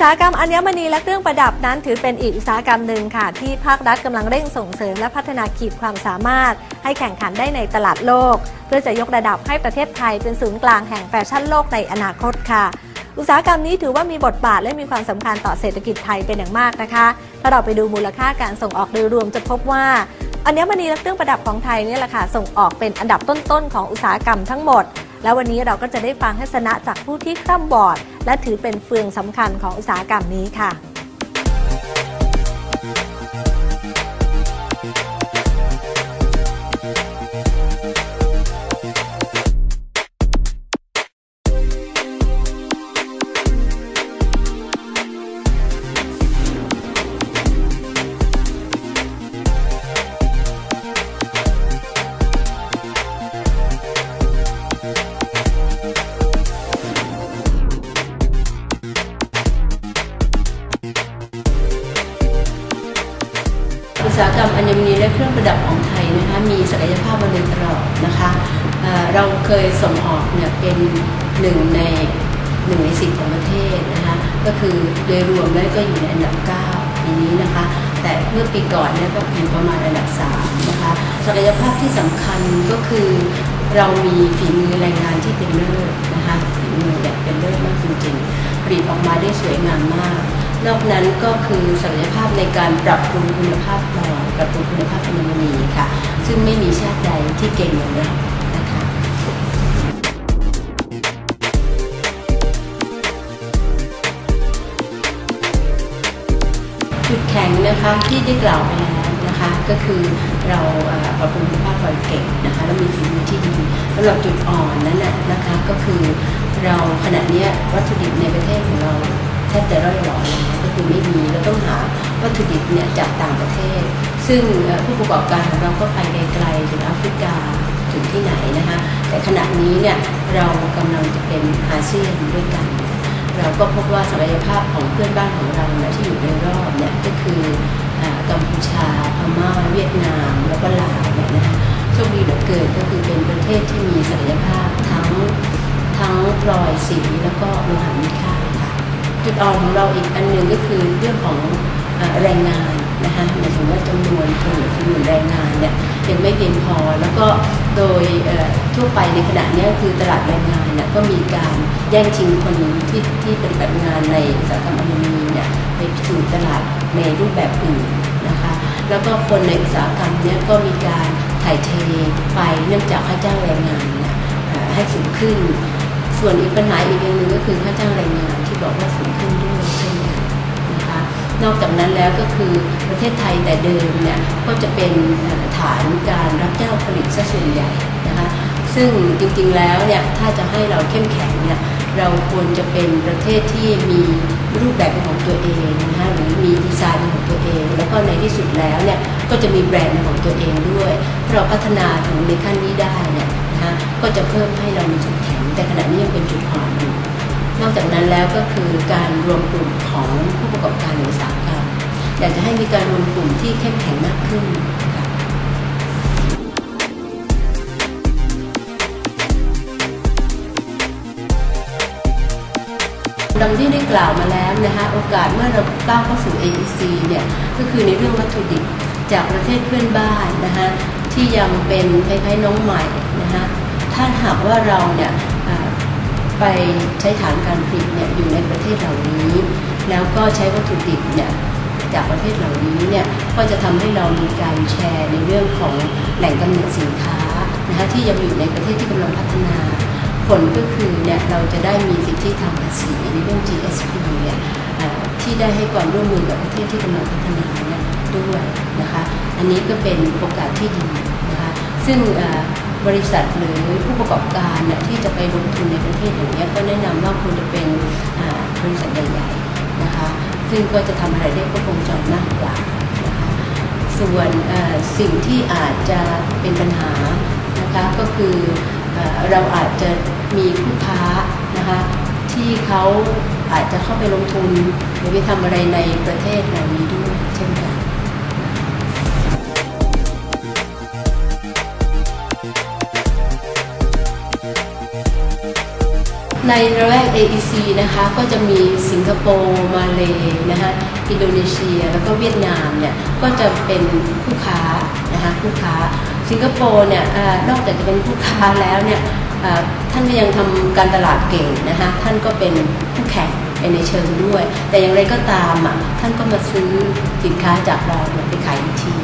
อุตสาหกรรมอัญมณีและเครื่องประดับนั้นถือเป็นอีกอุตสาหกรรมหนึ่งค่ะ ที่ภาครัฐกำลังเร่งส่งเสริมและพัฒนาขีดความสามารถ ให้แข่งขันได้ในตลาดโลก เพื่อจะยกระดับให้ประเทศไทยเป็นศูนย์กลางแห่งแฟชั่นโลกในอนาคตค่ะ อุตสาหกรรมนี้ถือว่ามีบทบาทและมีความสำคัญต่อเศรษฐกิจไทยเป็นอย่างมากนะคะ ถ้าเราไปดูมูลค่าการส่งออกโดยรวมจะพบว่าอัญมณีและเครื่องประดับของไทยนี่แหละค่ะส่งออกเป็นอันดับต้นๆของอุตสาหกรรมทั้งหมด แล้ววันนี้เราก็จะได้ฟังทัศนะจากผู้ที่ข้ามบอร์ด และถือเป็นเฟืองสำคัญของอุตสาหกรรมนี้ค่ะ เครื่องประดับของไทยนะคะมีศักยภาพมาโดยตลอดนะคะเเราเคยส่งออกเนี่ยเป็นหนึ่งในหนึ่งในสิบของประเทศนะคะก็คือโดยรวมแล้วก็อยู่ในอันดับ9ปีนี้นะคะแต่เมื่อปีก่อนเนี่ยก็อยู่ประมาณอันดับ3นะคะศักยภาพที่สำคัญก็คือเรามีฝีมือแรงงานที่เป็นเลิศ นะฝีมือแบบเป็นเลิศมากจริงๆผลิตออกมาได้สวยงามมาก นอกนั้นก็คือศักยภาพในการปรับปรุงคุณภาพพลอยปรับปรุงคุณภาพอัญมณีค่ะ ซึ่งไม่มีชาติใดที่เก่งเหมือนเรานะคะจุดแข็งนะคะที่ได้กล่าวไปแล้ว นะคะ ก็คือเราปรับปรุงคุณภาพพลอยเก่งนะคะแล้วมีฝีมือที่ดีสำหรับจุดอ่อนนั้นนะนะคะก็คือเราขณะนี้วัตถุดิบในประเทศของเราแทบจะร่อยหรอแล้วก็คือไม่มีเราต้องหาวัตถุดิบเนี่ยจากต่างประเทศ ซึ่งผู้ประกอบการของเราก็ไปไกลๆถึงแอฟริกาถึงที่ไหนนะคะ แต่ขณะนี้เนี่ยเรากำลังจะเป็นอาเซียนด้วยกัน เราก็พบว่าศักยภาพของเพื่อนบ้านของเราที่อยู่ในรอบเนี่ยก็คือ กัมพูชาพม่าเวียดนาม แล้วก็ลาวเนี่ยนะคะโชคดีเหลือเกินก็คือเป็นประเทศที่มีศักยภาพทั้งทั้งพลอยสีแล้วก็โลหะมีค่าค่ะจุดอ่อนของเราอีกอันหนึ่งก็คือเรื่องของอแรงงานนะคะหมายถึงว่าจำนวนคนหรือจำนวนแรงงานเนี่ยยังไม่เพียงพอ แล้วก็โดยทั่วไปในขณะนี้คือตลาดแรงงานเนี่ยก็มีการแย่งชิงคนที่ที่ปฏิบัติงานในอุตสาหกรรมอัญมณีเนี่ยไปสู่ตลาด ในรูปแบบอื่นนะคะแล้วก็คนในอุตสาหกรรมเนี้ยก็มีการถ่ายเทไปเนื่องจากค่าจ้างแรงงานเนี่ยให้สูงขึ้น ส่วนอีกปัญหาอีกอย่างหนึ่งก็คือค่าจ้างแรงงานที่บอกว่าสูงขึ้นด้วยเช่นกันนะคะนอกจากนั้นแล้วก็คือประเทศไทยแต่เดิมเนี่ยก็จะเป็นฐานการรับจ้างผลิตซะส่วนใหญ่นะคะซึ่งจริงๆแล้วเนี่ยถ้าจะให้เราเข้มแข็งเนี่ย เราควรจะเป็นประเทศที่มีรูปแบบของตัวเองนะคะหรือมีดีไซน์ของตัวเอง แล้วก็ในที่สุดแล้วเนี่ยก็จะมีแบรนด์ของตัวเองด้วยถ้าเราพัฒนาถึงในขั้นนี้ได้เนี่ยนะคะก็จะเพิ่มให้เรามีจุดแข็งแต่ขณะนี้ยังเป็นจุดอ่อนอยู่นอกจากนั้นแล้วก็คือการรวมกลุ่มของผู้ประกอบการอุตสาหกรรมอยากจะให้มีการรวมกลุ่มที่เข้มแข็งมากขึ้น ดังที่ได้กล่าวมาแล้วนะคะโอกาสเมื่อเราก้าวเข้าสู่ AEC เนี่ยก็คือในเรื่องวัตถุดิบจากประเทศเพื่อนบ้านนะคะที่ยังเป็นคล้ายๆน้องใหม่นะคะถ้าหากว่าเราเนี่ยไปใช้ฐานการผลิตเนี่ยอยู่ในประเทศเหล่านี้ แล้วก็ใช้วัตถุดิบเนี่ยจากประเทศเหล่านี้เนี่ยก็จะทำให้เรามีการแชร์ในเรื่องของแหล่งกำเนิดสินค้านะคะที่ยังอยู่ในประเทศที่กำลังพัฒนา ผลก็คือเนี่ยเราจะได้มีสิทธิทางภาษีในเรื่อง GSP เนี่ยที่ได้ให้ความร่วมมือกับประเทศที่กำลังพัฒนาเนี่ยด้วยนะคะ อันนี้ก็เป็นโอกาสที่ดีนะคะ ซึ่งบริษัทหรือผู้ประกอบการเนี่ยที่จะไปลงทุนในประเทศอย่างเงี้ยก็แนะนำว่าควรจะเป็นบริษัทใหญ่ๆนะคะ ซึ่งก็จะทำอะไรได้ครบวงจรมากกว่านะคะส่วนสิ่งที่อาจจะเป็นปัญหานะคะก็คือ เราอาจจะมีผู้ค้านะคะที่เขาอาจจะเข้าไปลงทุนหรือไปทำอะไรในประเทศเหล่านี้ด้วยเช่นกันในในระแวก AEC นะคะก็จะมีสิงคโปร์มาเลนะคะอินโดนีเซียแล้วก็เวียดนามเนี่ยก็จะเป็นคู่ค้านะคะคู่ค้า สิงคโปร์เนี่ยนอกจากจะเป็นคู่ค้าแล้วเนี่ยท่านก็ยังทำการตลาดเก่งนะคะท่านก็เป็นคู่แข่งในเชิงด้วย แต่อย่างไรก็ตามอะท่านก็มาซื้อสินค้าจากเราไปขายอีกที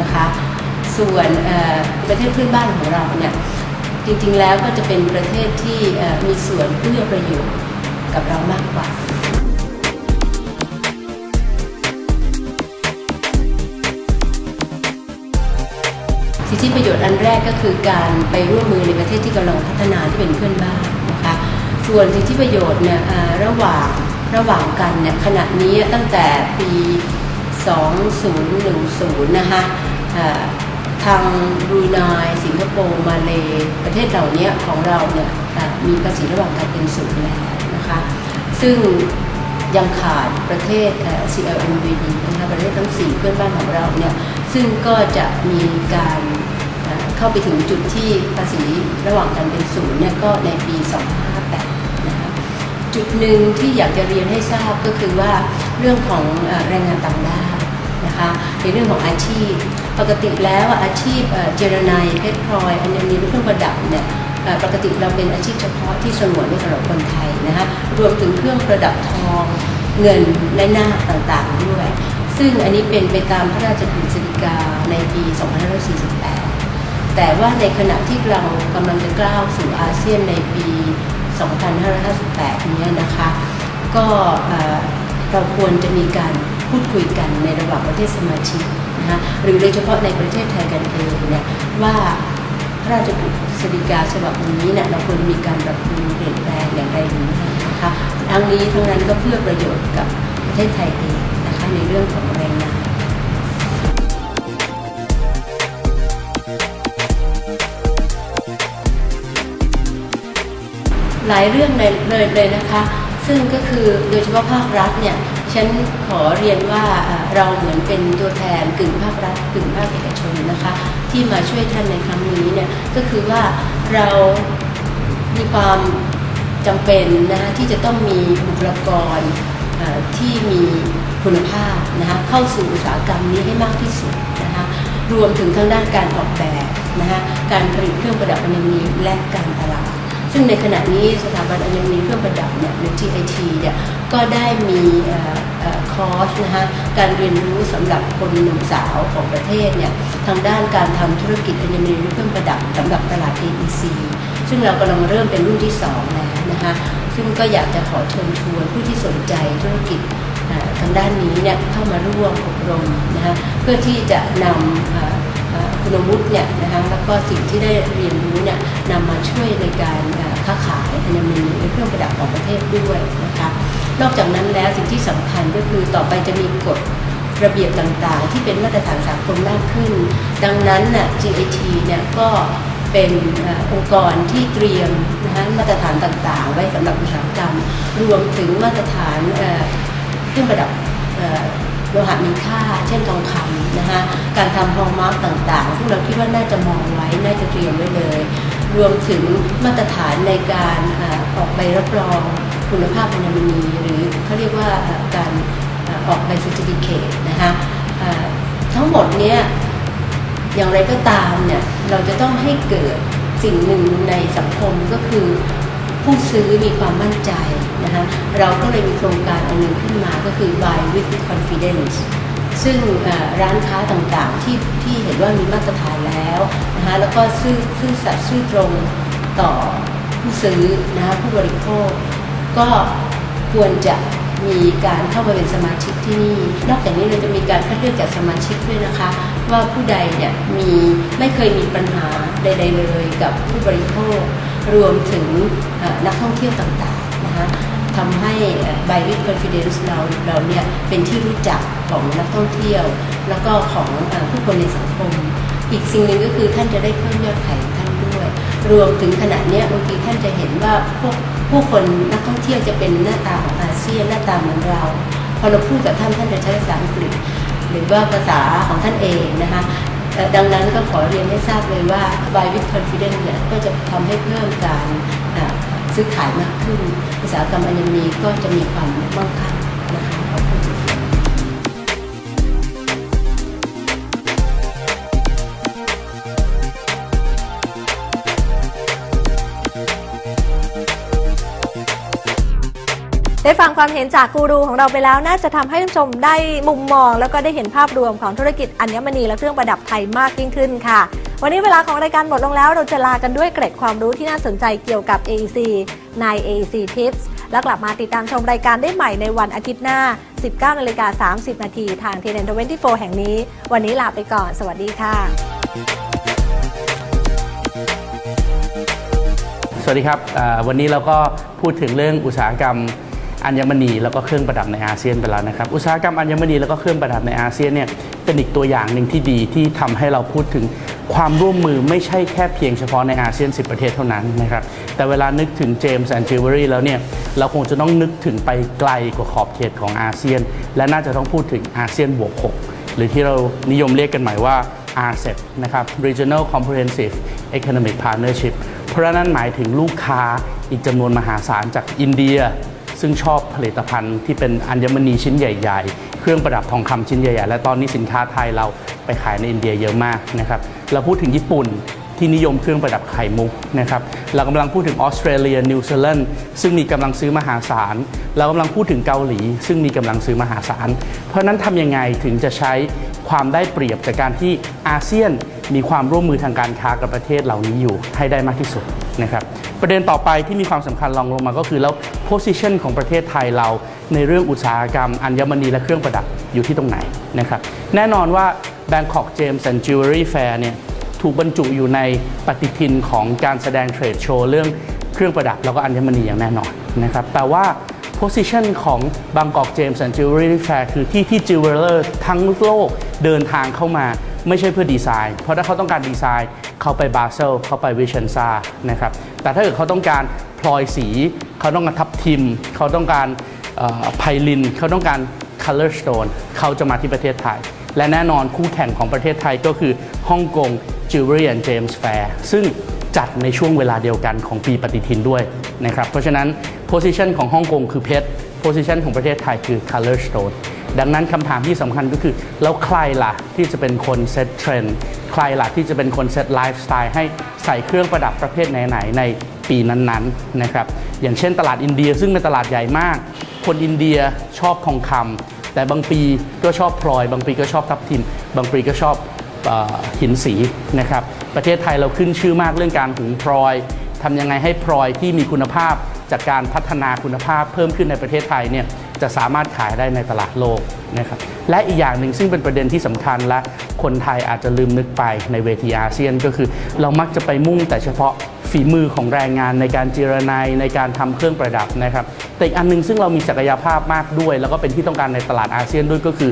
นะคะส่วนประเทศเพื่อนบ้านของเราเนี่ยจริงๆแล้วก็จะเป็นประเทศที่มีส่วนเพื่อประโยชน์กับเรามากกว่า สิทธิประโยชน์อันแรกก็คือการไปร่วมมือในประเทศที่กำลังพัฒนาที่เป็นเพื่อนบ้านนะคะส่วนสิทธิประโยชน์เนี่ยระหว่างระหว่างกันเนี่ยขณะนี้ตั้งแต่ปี 2010 นะคะทางบรูไนสิงคโปร์มาเลประเทศเหล่านี้ของเราเนี่ยมีภาษีระหว่างการเป็นศูนย์แล้วนะคะซึ่งยังขาดประเทศ CLMVD นะคะประเทศทั้ง 4 เพื่อนบ้านของเราเนี่ย ซึ่งก็จะมีการเข้าไปถึงจุดที่ภาษีระหว่างการเป็นศูนย์เนี่ยก็ในปี258 นะคะจุดหนึ่งที่อยากจะเรียนให้ทราบก็คือว่าเรื่องของแรงงานต่างด้าวนะคะในเรื่องของอาชีพ ปกติแล้วอาชีพเจรไนเพชรพลอยอัญมณีเครื่องประดับเนี่ยปกติเราเป็นอาชีพเฉพาะที่สงวนไว้สำหรับคนไทยนะคะรวมถึงเครื่องประดับทองเงินและหน้าต่างๆด้วย ซึ่งอันนี้เป็นไปตามพระราชกฤษฎีกาในปี 2548 แต่ว่าในขณะที่เรากำลังจะก้าวสู่อาเซียนในปี 2558 นี้นะคะ ก็เราควรจะมีการพูดคุยกันในระหว่างประเทศสมาชิกนะคะหรือโดยเฉพาะในประเทศไทยกันเองเนี่ยว่าพระราชกฤษฎีกาฉบับนี้เนี่ยเราควรมีการปรับปรุงเปลี่ยนแปลงอย่างไรหรือนะคะทั้งนี้ทั้งนั้นก็เพื่อประโยชน์กับประเทศไทยเอง ในเรื่องของแรงงานหลายเรื่องเลยเลยนะคะ ซึ่งก็คือโดยเฉพาะภาครัฐเนี่ยฉันขอเรียนว่าเราเหมือนเป็นตัวแทนกึ่งภาครัฐกึ่งภาคเอกชนนะคะ ที่มาช่วยท่านในครั้งนี้เนี่ยก็คือว่าเรามีความจำเป็นนะที่จะต้องมีบุคลากรที่มี คุณภาพนะคะเข้าสู่อุตสาหกรรมนี้ให้มากที่สุดนะคะรวมถึงทางด้านการออกแบบนะคะการผลิตเครื่องประดับอัญมณีและการตลาดซึ่งในขณะนี้สถาบันอัญมณีเครื่องประดับเนี่ยหรือ TIT เนี่ยก็ได้มีคอร์สนะคะการเรียนรู้สำหรับคนหนุ่มสาวของประเทศเนี่ยทางด้านการทำธุรกิจอัญมณีเครื่องประดับสำหรับตลาด AEC ซึ่งเรากำลังเริ่มเป็นรุ่นที่2แล้วนะคะซึ่งก็อยากจะขอเชิญชวนผู้ที่สนใจธุรกิจ ทางด้านนี้เนี่ยเข้ามาร่วมอบรมนะคะเพื่อที่จะนำคุณวุฒิเนี่ยนะคะแล้วก็สิ่งที่ได้เรียนรู้เนี่ยนำมาช่วยในการค้าขายอัญมณีในเครื่องประดับของประเทศด้วยนะคะนอกจากนั้นแล้วสิ่งที่สำคัญก็คือต่อไปจะมีกฎระเบียบต่างๆ ที่เป็นมาตรฐานสากลมากขึ้น ดังนั้นน่ะ GAT เนี่ยก็เป็นองค์กรที่เตรียมนะคะมาตรฐานต่างๆ ไว้สำหรับอุตสาหกรรม รวมถึงมาตรฐาน เครื่องประดับโลหะมีค่า เช่นทองคำนะคะการทำฮอลมาร์กต่างๆ ซึ่งเราคิดว่าน่าจะมองไว้ น่าจะเตรียมไว้เลย รวมถึงมาตรฐานในการออกใบรับรองคุณภาพอัญมณีหรือเขาเรียกว่าการออกใบสุจิเคตนะคะทั้งหมดเนี้ยอย่างไรก็ตามเนี่ยเราจะต้องให้เกิดสิ่งหนึ่งในสังคมก็คือผู้ซื้อมีความมั่นใจ นะคะเราก็เลยมีโครงการอันหนึ่งขึ้นมาก็คือ buy with confidence ซึ่งร้านค้าต่างๆที่ที่เห็นว่ามีมาตรฐานแล้วนะคะแล้วก็ซื่อซื่อสัตย์ซื่อตรงต่อผู้ซื้อนะคะผู้บริโภค ก็ควรจะมีการเข้ามาเป็นสมาชิกที่นี่ นอกจากนี้เราจะมีการคัดเลือกจากสมาชิกด้วยนะคะ ว่าผู้ใดเนี่ยมีไม่เคยมีปัญหาใด ๆ เลยกับผู้บริโภค รวมถึงนักท่องเที่ยวต่างๆ นะคะทำให้ไบวิทคอนฟิเดนซ์เราเราเนี่ยเป็นที่รู้จักของนักท่องเที่ยว แล้วก็ของผู้คนในสังคม อีกสิ่งหนึ่งก็คือท่านจะได้เพิ่มยอดขายของท่านด้วย รวมถึงขณะนี้บางทีท่านจะเห็นว่าพวกผู้คนนักท่องเที่ยวจะเป็นหน้าตาของอาเซียนหน้าตาเหมือนเรา พอเราพูดกับท่านท่านจะใช้ภาษาอังกฤษ หรือว่าภาษาของท่านเองนะคะดังนั้นก็ขอเรียนให้ทราบเลยว่า by with confidence เนี่ยก็จะทำให้เพิ่มการ ซื้อขายมากขึ้นอุตสาหกรรมอัญมณีก็จะมีความมั่งคั่งนะคะขอบคุณได้ฟังความเห็นจากกูรูของเราไปแล้วน่าจะทำให้ท่านผู้ชมได้มุมมอง แล้วก็ได้เห็นภาพรวมของธุรกิจอัญมณีและเครื่องประดับไทยมากยิ่งขึ้นค่ะ วันนี้เวลาของรายการหมดลงแล้ว เราจะลากันด้วยเกร็ดความรู้ที่น่าสนใจเกี่ยวกับ AEC ใน AEC Tips แล้วกลับมาติดตามชมรายการได้ใหม่ในวันอาทิตย์หน้า 19นาฬิกา30 นาทีทาง TN24 แห่งนี้ วันนี้ลาไปก่อน สวัสดีค่ะ สวัสดีครับ วันนี้เราก็พูดถึงเรื่องอุตสาหกรรมอัญมณีแล้วก็เครื่องประดับในอาเซียนไปแล้วนะครับ อุตสาหกรรมอัญมณีแล้วก็เครื่องประดับในอาเซียนเนี่ยเป็นอีกตัวอย่างหนึ่งที่ดีที่ทำให้เราพูดถึง ความร่วมมือไม่ใช่แค่เพียงเฉพาะในอาเซียน 10 ประเทศเท่านั้นนะครับ แต่เวลานึกถึงเจมส์แอนด์จิวเวลรี่แล้วเนี่ย เราคงจะต้องนึกถึงไปไกลกว่าขอบเขตของอาเซียน และน่าจะต้องพูดถึงอาเซียนบวก 6 หรือที่เรานิยมเรียกกันหมายว่า RCEP นะครับ Regional Comprehensive Economic Partnership เพราะนั่นหมายถึงลูกค้าอีกจำนวนมหาศาลจากอินเดีย ซึ่งชอบผลิตภัณฑ์ที่เป็นอัญมณีชิ้นใหญ่ ๆ เครื่องประดับทองคำชิ้นใหญ่ ๆ และตอนนี้สินค้าไทยเราไปขายในอินเดียเยอะมากนะครับ เราพูดถึงญี่ปุ่นที่นิยมเครื่องประดับไข่มุกนะครับ เรากำลังพูดถึงออสเตรเลียนิวซีแลนด์ซึ่งมีกำลังซื้อมหาศาล เรากำลังพูดถึงเกาหลี ซึ่งมีกำลังซื้อมหาศาล เพราะฉะนั้นทำยังไงถึงจะใช้ความได้เปรียบจากการที่อาเซียนมีความร่วมมือทางการค้ากับประเทศเหล่านี้อยู่ให้ได้มากที่สุดนะครับ ประเด็นต่อไปที่มีความสำคัญรองลงมาก็คือแล้ว position ของประเทศไทยเราในเรื่องอุตสาหกรรม อัญมณีและเครื่องประดับอยู่ที่ตรงไหนนะครับ แน่นอนว่า Bangkok James and Jewelry Fair เนี่ยถูกบรรจุอยู่ในปฏิทินของการแสดงเทรดโชว์เรื่องเครื่องประดับแล้วก็อัญมณีอย่างแน่นอนนะครับแต่ว่า position ของบางกอกเจมส์ and Jewelry Fair คือที่ที่ jeweler ทั้งโลกเดินทางเข้ามาไม่ใช่เพื่อดีไซน์ เพราะถ้าเขาต้องการดีไซน์ เขาไปบาเซลเขาไปวิเชนซานะครับแต่ถ้าเกิดเขาต้องการพลอยสี เขาต้องการทับทิม เขาต้องการไพลิน เขาต้องการ color stone เขาจะมาที่ประเทศไทย และแน่นอนคู่แข่งของประเทศไทยก็คือฮ่องกง Jewelry and James Fair ซึ่งจัดในช่วงเวลาเดียวกันของปีปฏิทินด้วยนะครับ เพราะฉะนั้น position ของฮ่องกงคือเพชร position ของประเทศไทยคือ color stone ดังนั้นคำถามที่สำคัญก็คือ แล้วใครล่ะที่จะเป็นคนเซตเทรนด์ใครล่ะที่จะเป็นคนเซตไลฟ์สไตล์ให้ใส่เครื่องประดับประเภทไหนๆในปีนั้นๆนะครับอย่างเช่นตลาดอินเดียซึ่งเป็นตลาดใหญ่มาก คนอินเดียชอบทองคำ แต่บางปีก็ชอบพลอย บางปีก็ชอบทับทิม บางปีก็ชอบหินสีนะครับ ประเทศไทยเราขึ้นชื่อมากเรื่องการหุงพลอยทำยังไงให้พลอยที่มีคุณภาพจากการพัฒนาคุณภาพเพิ่มขึ้นในประเทศไทยเนี่ยจะสามารถขายได้ในตลาดโลกนะครับและอีกอย่างหนึ่งซึ่งเป็นประเด็นที่สำคัญและคนไทยอาจจะลืมนึกไปในเวทีอาเซียนก็คือ เรามักจะไปมุ่งแต่เฉพาะ ฝีมือของแรงงานในการจีรนายในการทำเครื่องประดับนะครับ แต่อีกอันหนึงซึ่งเรามีศักยภาพมากด้วย แล้วก็เป็นที่ต้องการในตลาดอาเซียนด้วยก็คือ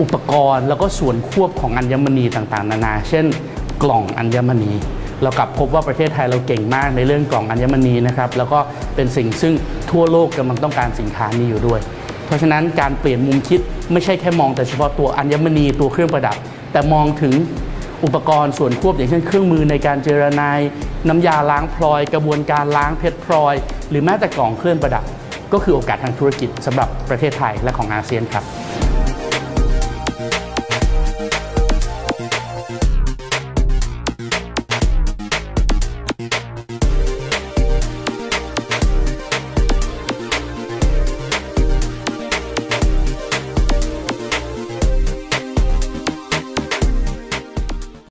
อุปกรณ์แล้วก็ส่วนควบของอัญมณีต่างๆ นานา เช่น กล่องอัญมณีเรากลับพบว่าประเทศไทยเราเก่งมากในเรื่องกล่องอัญมณีนะครับ แล้วก็เป็นสิ่งซึ่งทั่วโลกกำลังต้องการสินค้านี้อยู่ด้วย เพราะฉะนั้นการเปลี่ยนมุมคิดไม่ใช่แค่มองแต่เฉพาะตัวอัญมณีตัวเครื่องประดับ แต่มองถึง อุปกรณ์ส่วนควบอย่างเช่นเครื่องมือในการเจรนายน้ำยาล้างพลอย กระบวนการล้างเพชรพลอย หรือแม้แต่กล่องเคลื่อนประดับ ก็คือโอกาสทางธุรกิจสำหรับประเทศไทยและของอาเซียนครับ